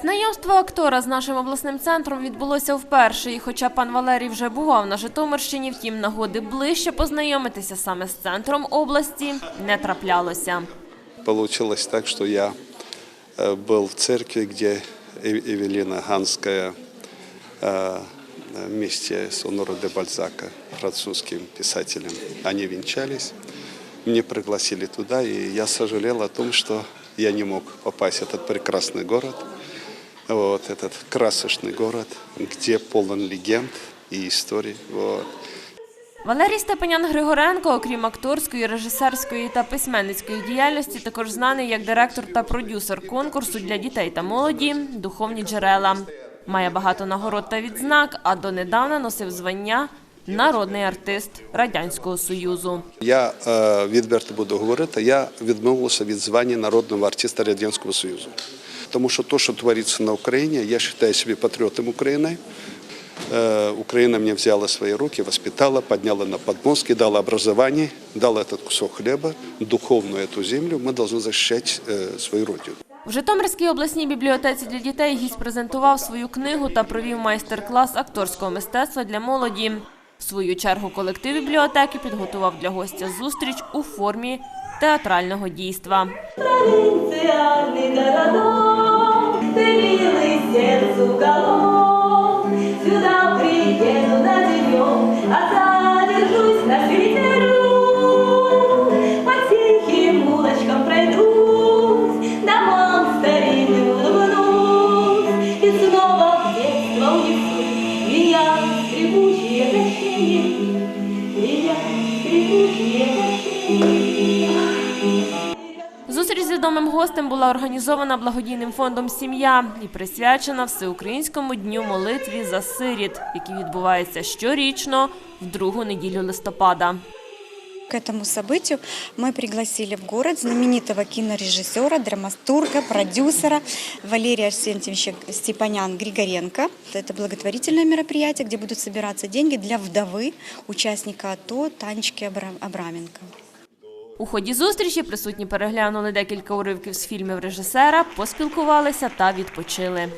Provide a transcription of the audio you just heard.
Знайомство актора з нашим обласним центром відбулося вперше, і хоча пан Валерій вже бував на Житомирщині, втім нагоди ближче познайомитися саме з центром області не траплялося. Получилось так, что я э, был в церкви, где Эв- Эвелина Ганская э, вместе с Оноро де Бальзака, французским писателем, они венчались. Мне пригласили туда, и я сожалел о том, что я не мог попасть в этот прекрасный город, вот, этот красочный город, где полон легенд и историй. Вот. Валерій Степанян Григоренко, окрім акторської, режисерської та письменницької діяльності, також знаний як директор та продюсер конкурсу для дітей та молоді Духовні джерела. Має багато нагород та відзнак, а донедавна носив звання Народний артист Радянського Союзу. Я е, відверто буду говорити, я відмовився від звання народного артиста Радянського Союзу. Тому що те, що твориться на Україні, я вважаю себе патріотом України. Е, Україна мене взяла в свої руки, воспитала, підняла на подмостки, дала образование, дала этот кусок хлеба, духовную эту землю. Мы должны защищать э, свою родину. В Житомирській обласній бібліотеці для дітей гість презентував свою книгу та провів майстер-клас акторського мистецтва для молоді. В свою чергу колектив бібліотеки підготував для гостя зустріч у формі театрального дійства. уголок. Сюда приеду на денек, а задержусь на свитеру. По тихим улочкам пройдусь, домам старинным улыбнусь. И снова в детство унесу меня скрипучие качели, меня скрипучие качели. відомим гостем була організована благодійним фондом Сім'я і присвячена Всеукраїнському дню молитві за сиріт, який відбувається щорічно в другу неділю листопада. К этому событию мы пригласили в город знаменитого кинорежиссера, драматурга, продюсера Валерия Арсентьевича Степанян Григоренко. Это благотворительное мероприятие, где будут собираться деньги для вдовы участника АТО Танечки Абра- Абраменко. У ході зустрічі присутні переглянули декілька уривків з фільмів режисера, поспілкувалися та відпочили.